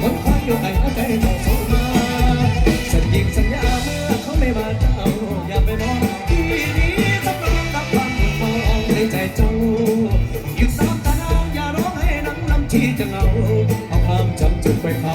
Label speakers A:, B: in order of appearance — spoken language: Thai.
A: คนคอยอยู่ให้เข้ใจต้องสมมาสัญญิงสัญญาเมื่อเขาไม่มาเจ้าอย่าไปมองที่นี้สำหรับรับความมองในใจเจ้าอยู่ตามตาอย่าร้องให้น้ำน้ำที่จะเหงาเอาความจำจุดไปเผา